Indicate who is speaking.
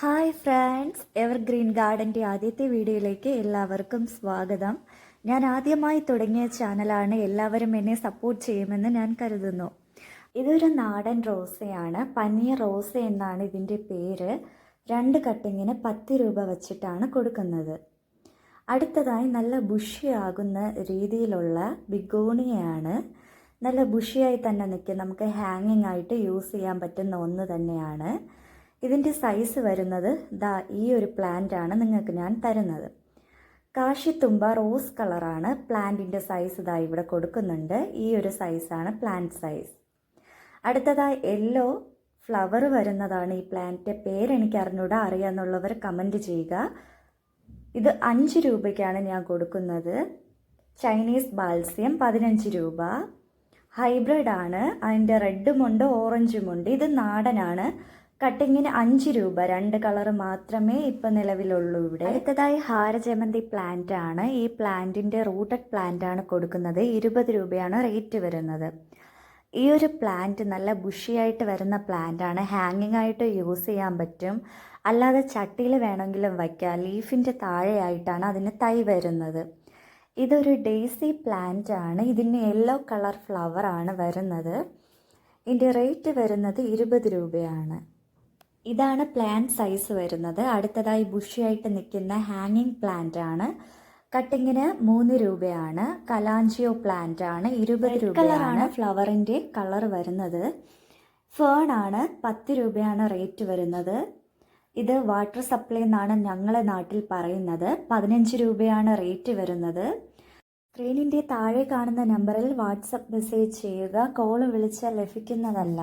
Speaker 1: Hi friends evergreen ഗാർഡന്റെ ആദ്യത്തെ വീഡിയോയിലേക്ക് എല്ലാവർക്കും സ്വാഗതം. ഞാൻ ആദ്യമായി തുടങ്ങിയ ചാനലാണ് എല്ലാവരും എന്നെ സപ്പോർട്ട് ചെയ്യുമെന്ന് ഞാൻ കരുതുന്നു. ഇതൊരു നാടൻ റോസയാണ്. പനീർ റോസ എന്നാണ് ഇതിന്റെ പേര്. രണ്ട് കട്ടിങ്ങിന് പത്ത് രൂപ വച്ചിട്ടാണ് കൊടുക്കുന്നത്. അടുത്തതായി നല്ല ബുഷിയാകുന്ന രീതിയിലുള്ള ബിഗോണിയാണ് നല്ല ബുഷിയായി തന്നെ നിൽക്കും. നമുക്ക് ഹാങ്ങിങ് ആയിട്ട് യൂസ് ചെയ്യാൻ പറ്റുന്ന ഒന്ന് തന്നെയാണ്. ഇതിന്റെ സൈസ് വരുന്നത് ദാ ഈ ഒരു പ്ലാന്റ് ആണ് നിങ്ങൾക്ക് ഞാൻ തരുന്നത്. കാശിത്തുമ്പ റോസ് കളറാണ് പ്ലാന്റിന്റെ സൈസ് ഇതാ ഇവിടെ കൊടുക്കുന്നുണ്ട്. ഈ ഒരു സൈസാണ് പ്ലാന്റ് സൈസ് അടുത്തതായി യെല്ലോ ഫ്ലവർ വരുന്നതാണ് ഈ പ്ലാന്റിന്റെ പേരെനിക്ക് അറിഞ്ഞൂടാ അറിയാമെന്നുള്ളവർ കമന്റ് ചെയ്യുക. ഇത് അഞ്ച് രൂപയ്ക്കാണ് ഞാൻ കൊടുക്കുന്നത്. ചൈനീസ് ബാൽസ്യം പതിനഞ്ച് രൂപ. ഹൈബ്രിഡ് ആണ്. അതിന്റെ റെഡുമുണ്ട് ഓറഞ്ചുമുണ്ട് ഇത് നാടനാണ്. കട്ടിങ്ങിന് അഞ്ച് രൂപ. രണ്ട് കളർ മാത്രമേ ഇപ്പം നിലവിലുള്ളൂ ഇവിടെ. അടുത്തതായി ഹാരജമന്തി പ്ലാന്റ് ആണ്. ഈ പ്ലാന്റിന്റെ റൂട്ടഡ് പ്ലാന്റ് ആണ് കൊടുക്കുന്നത്. ഇരുപത് രൂപയാണ് റേറ്റ് വരുന്നത്. ഈ ഒരു പ്ലാന്റ് നല്ല ബുഷിയായിട്ട് വരുന്ന പ്ലാന്റ് ആണ്. ഹാങ്ങിങ് ആയിട്ട് യൂസ് ചെയ്യാൻ പറ്റും. അല്ലാതെ ചട്ടിയിൽ വേണമെങ്കിലും വയ്ക്കാം. ലീഫിന്റെ താഴെയായിട്ടാണ് അതിന് തൈ വരുന്നത്. ഇതൊരു ഡെയ്സി പ്ലാന്റ് ആണ്. ഇതിന് യെല്ലോ കളർ ഫ്ലവർ ആണ് വരുന്നത്. ഇതിന്റെ റേറ്റ് വരുന്നത് ഇരുപത് രൂപയാണ്. ഇതാണ് പ്ലാന്റ് സൈസ് വരുന്നത്. അടുത്തതായി ബുഷിയായിട്ട് നിൽക്കുന്ന ഹാങ്ങിങ് പ്ലാന്റ് ആണ്. കട്ടിങ്ങിന് മൂന്ന് രൂപയാണ്. കലാഞ്ചിയോ പ്ലാന്റ് ആണ്. ഇരുപത് രൂപയാണ്. ഫ്ലവറിന്റെ കളർ വരുന്നത്. ഫേൺ ആണ്. പത്ത് രൂപയാണ് റേറ്റ് വരുന്നത്. ഇത് വാട്ടർ സപ്ലൈ എന്നാണ് ഞങ്ങളെ നാട്ടിൽ പറയുന്നത്. പതിനഞ്ച് രൂപയാണ് റേറ്റ് വരുന്നത്. സ്ക്രീനിന്റെ താഴെ കാണുന്ന നമ്പറിൽ വാട്സപ്പ് മെസ്സേജ് ചെയ്യുക. കോൾ വിളിച്ചാൽ ലഭിക്കുന്നതല്ല.